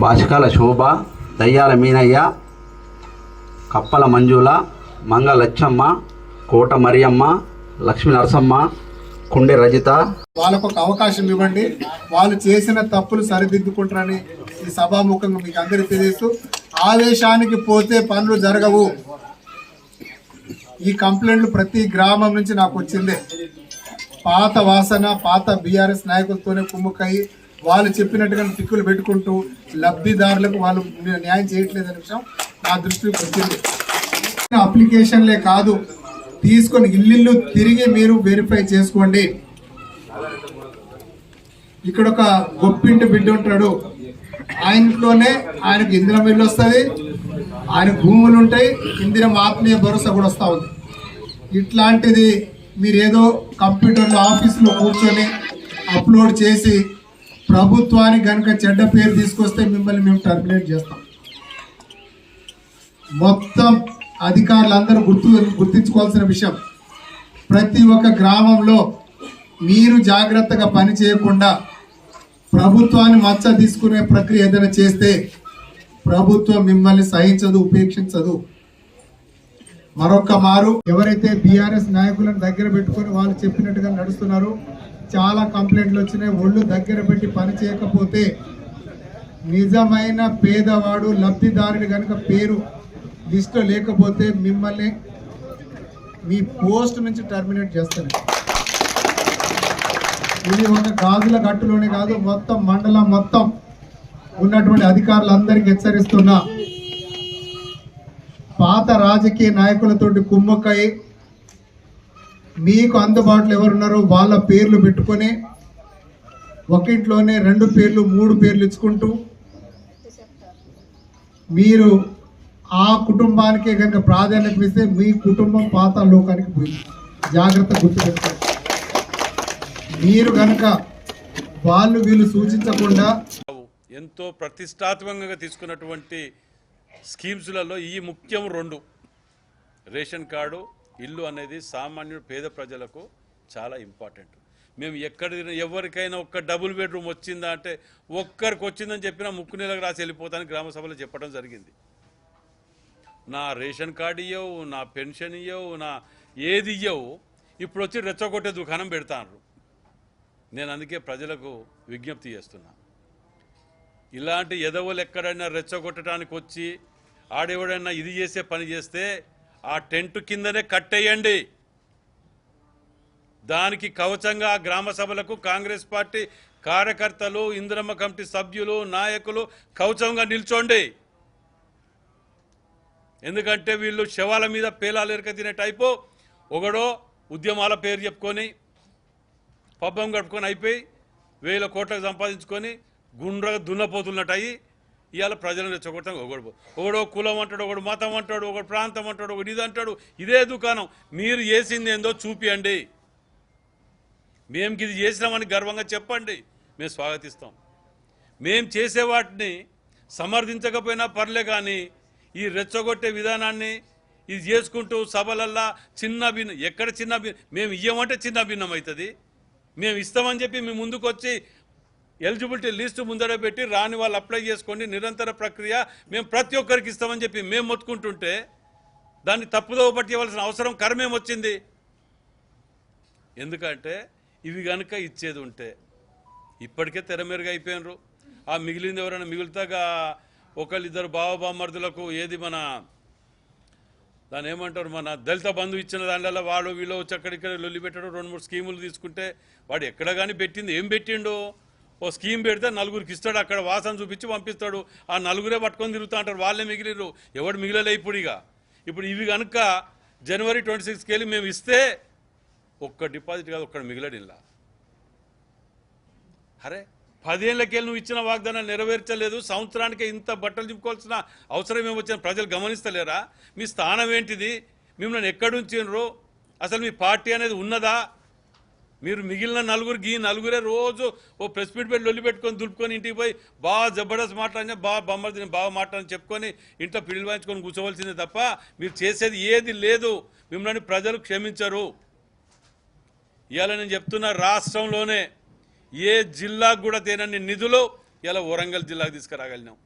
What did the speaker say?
జరగని శోభ దయ్యాల మీనయ్య కప్పల మంజుల మంగ లచ్చమ్మ కోట మరియమ్మ లక్ష్మీ నరసమ్మ కుండె రజిత. వాళ్ళకు ఒక అవకాశం ఇవ్వండి. వాళ్ళు చేసిన తప్పులు సరిదిద్దుకుంటారని ఈ సభాముఖంగా మీకు అందరికీ తెలియస్తూ ఆవేశానికి పోతే పనులు జరగవు. ఈ కంప్లైంట్లు ప్రతి గ్రామం నుంచి నాకు వచ్చిందే. పాత వాసన పాత బీఆర్ఎస్ నాయకులతోనే కుమ్ముకయ్యి వాళ్ళు చెప్పినట్టుగా టిక్కులు పెట్టుకుంటూ లబ్ధిదారులకు వాళ్ళు న్యాయం చేయట్లేదనే విషయం నా దృష్టికి వచ్చింది. అప్లికేషన్లే కాదు తీసుకొని ఇల్లు తిరిగి మీరు వెరిఫై చేసుకోండి. ఇక్కడ ఒక గొప్పింటి బిడ్డ ఉంటాడు. ఆ ఇంట్లోనే ఆయనకు ఇందిరం ఇల్లు వస్తుంది ఆయన భూములు ఉంటాయి ఇందిరం ఆత్మీయ భరోసా కూడా వస్తూ ఉంది. ఇట్లాంటిది మీరేదో కంప్యూటర్లో ఆఫీస్లో కూర్చొని అప్లోడ్ చేసి ప్రభుత్వానికి కనుక చెడ్డ పేరు తీసుకొస్తే మిమ్మల్ని మేము టర్మినేట్ చేస్తాం. మొత్తం అధికారులందరూ గుర్తు గుర్తించుకోవాల్సిన విషయం. ప్రతి ఒక్క గ్రామంలో మీరు జాగ్రత్తగా పని చేయకుండా ప్రభుత్వాన్ని మచ్చ తీసుకునే ప్రక్రియ ఏదైనా చేస్తే ప్రభుత్వం మిమ్మల్ని సహించదు ఉపేక్షించదు. మరొక్క మారు ఎవరైతే బీఆర్ఎస్ నాయకులను దగ్గర పెట్టుకొని వాళ్ళు చెప్పినట్టుగా నడుస్తున్నారు చాలా కంప్లైంట్లు వచ్చినాయి. ఒళ్ళు దగ్గర పెట్టి పని చేయకపోతే నిజమైన పేదవాడు లబ్ధిదారుడు కనుక పేరు లిస్టులో లేకపోతే మిమ్మల్ని మీ పోస్ట్ నుంచి టర్మినేట్ చేస్తారు ఇది ఒక గాజుల గట్టులోనే కాదు మొత్తం మండలం మొత్తం ఉన్నటువంటి అధికారులందరికీ హెచ్చరిస్తున్నా. పాత రాజకీయ నాయకులతోటి కుమ్మక్కై మీకు అందుబాటులో ఎవరున్నారో వాళ్ళ పేర్లు పెట్టుకొని ఒకింట్లోనే రెండు పేర్లు మూడు పేర్లు ఇచ్చుకుంటూ మీరు ఆ కుటుంబానికే కనుక ప్రాధాన్యత ఇస్తే మీ కుటుంబం పాత లోకానికి పోయింది. జాగ్రత్త గుర్తుపెట్టుకోండి. మీరు కనుక వాళ్ళు వీళ్ళు సూచించకుండా ఎంతో ప్రతిష్టాత్మకంగా తీసుకున్నటువంటి స్కీమ్స్లలో ఈ ముఖ్యం రెండు. రేషన్ కార్డు ఇల్లు అనేది సామాన్యుడు పేద ప్రజలకు చాలా ఇంపార్టెంట్. మేము ఎక్కడ ఎవరికైనా ఒక్క డబుల్ బెడ్రూమ్ వచ్చిందా అంటే ఒక్కరికి వచ్చిందని చెప్పినా ముక్కు నెలకు రాసి వెళ్ళిపోతాను గ్రామ సభలో చెప్పడం జరిగింది. నా రేషన్ కార్డు ఇయ్యవు నా పెన్షన్ ఇయ్యవు నా ఏది ఇయ్యవు ఇప్పుడు వచ్చి రెచ్చగొట్టే దుకాణం పెడతాను నేను అందుకే ప్రజలకు విజ్ఞప్తి చేస్తున్నా. ఇలాంటి ఎదవులు ఎక్కడైనా రెచ్చగొట్టడానికి వచ్చి ఆడెవడైనా ఇది చేసే పని చేస్తే ఆ టెంట్ కిందనే కట్టేయండి. దానికి కవచంగా ఆ గ్రామ సభలకు కాంగ్రెస్ పార్టీ కార్యకర్తలు ఇందిరమ్మ కమిటీ సభ్యులు నాయకులు కవచంగా నిల్చోండి. ఎందుకంటే వీళ్ళు శవాల మీద పేలాలు ఎరక తినే టైపు. ఒకడో ఉద్యమాల పేరు చెప్పుకొని పబ్బం గడుపుకొని అయిపోయి వేల కోట్లకు సంపాదించుకొని గుండ్రగా దున్నపోతున్నట్టు అయ్యి ఇవాళ ప్రజలను రెచ్చగొట్టడం ఒకడు ఒకడో కులం అంటాడు ఒకడు మతం అంటాడు ఒకడు ప్రాంతం అంటాడు ఒకడు ఇది అంటాడు. ఇదే దుకాణం. మీరు చేసింది ఏందో చూపియండి. మేము ఇది చేసినామని గర్వంగా చెప్పండి. మేము స్వాగతిస్తాం. మేము చేసే వాటిని సమర్థించకపోయినా పర్లే కానీ ఈ రెచ్చగొట్టే విధానాన్ని ఇది చేసుకుంటూ సభలల్లా చిన్న భిన్నం ఎక్కడ చిన్న భిన్నం మేము ఇయ్యమంటే చిన్న భిన్నం అవుతుంది మేము ఇస్తామని చెప్పి మీ ముందుకు వచ్చి ఎలిజిబిలిటీ లిస్టు ముందర పెట్టి రాని వాళ్ళు అప్లై చేసుకోండి నిరంతర ప్రక్రియ మేము ప్రతి ఒక్కరికి ఇస్తామని చెప్పి మేము మొత్తుకుంటుంటే దాన్ని తప్పుదోవ పట్టివలసిన అవసరం కరమేం వచ్చింది? ఎందుకంటే ఇవి కనుక ఇచ్చేది ఉంటే ఇప్పటికే తెరమేరుగా అయిపోయినరు. ఆ మిగిలింది ఎవరైనా మిగులుతాగా? ఒకళ్ళిద్దరు బావబామర్దులకు ఏది మన దాని ఏమంటారు? మన దళిత బంధు ఇచ్చిన దానిలో వాడు వీళ్ళు వచ్చి అక్కడిక్కడ లొల్లి పెట్టడం రెండు మూడు స్కీములు తీసుకుంటే వాడు ఎక్కడ కానీ పెట్టింది. ఏం పెట్టిండు? ఓ స్కీమ్ పెడితే నలుగురికి ఇస్తాడు. అక్కడ వాసన చూపించి పంపిస్తాడు. ఆ నలుగురే పట్టుకొని తిరుగుతూ అంటారు వాళ్ళే మిగిలిరు ఎవడు మిగిలలే ఇప్పుడు ఇక. ఇప్పుడు ఇవి కనుక జనవరి ట్వంటీ సిక్స్కి వెళ్ళి మేము ఇస్తే ఒక్క డిపాజిట్ కాదు ఒక్కడ మిగిలడిలా అరే పదేళ్ళకెళ్ళి నువ్వు ఇచ్చిన వాగ్దానం నెరవేర్చలేదు. సంవత్సరానికి ఇంత బట్టలు చెప్పుకోవాల్సిన అవసరం ఏమొచ్చిన ప్రజలు గమనిస్తలేరా? మీ స్థానం ఏంటిది? మిమ్మల్ని ఎక్కడుంచినరు అసలు మీ పార్టీ అనేది ఉన్నదా? మీరు మిగిలిన నలుగురికి ఈ నలుగురే రోజు ఓ ప్రెస్ మీట్ పెట్టి లొల్లి పెట్టుకొని దులుపుకొని ఇంటికి పోయి బాగా జబర్దస్త్ మాట్లాడినా బాగా బొమ్మర్దిని బాగా మాట్లాడని చెప్పుకొని ఇంట్లో పిల్లలు వాయించుకొని కూర్చోవలసిందే తప్ప మీరు చేసేది ఏది లేదు. మిమ్మల్ని ప్రజలు క్షమించరు. ఇవాళ నేను చెప్తున్నా రాష్ట్రంలోనే ఏ జిల్లాకు కూడా తేనని నిధులు ఇలా వరంగల్ జిల్లాకు తీసుకురాగలిగినాం.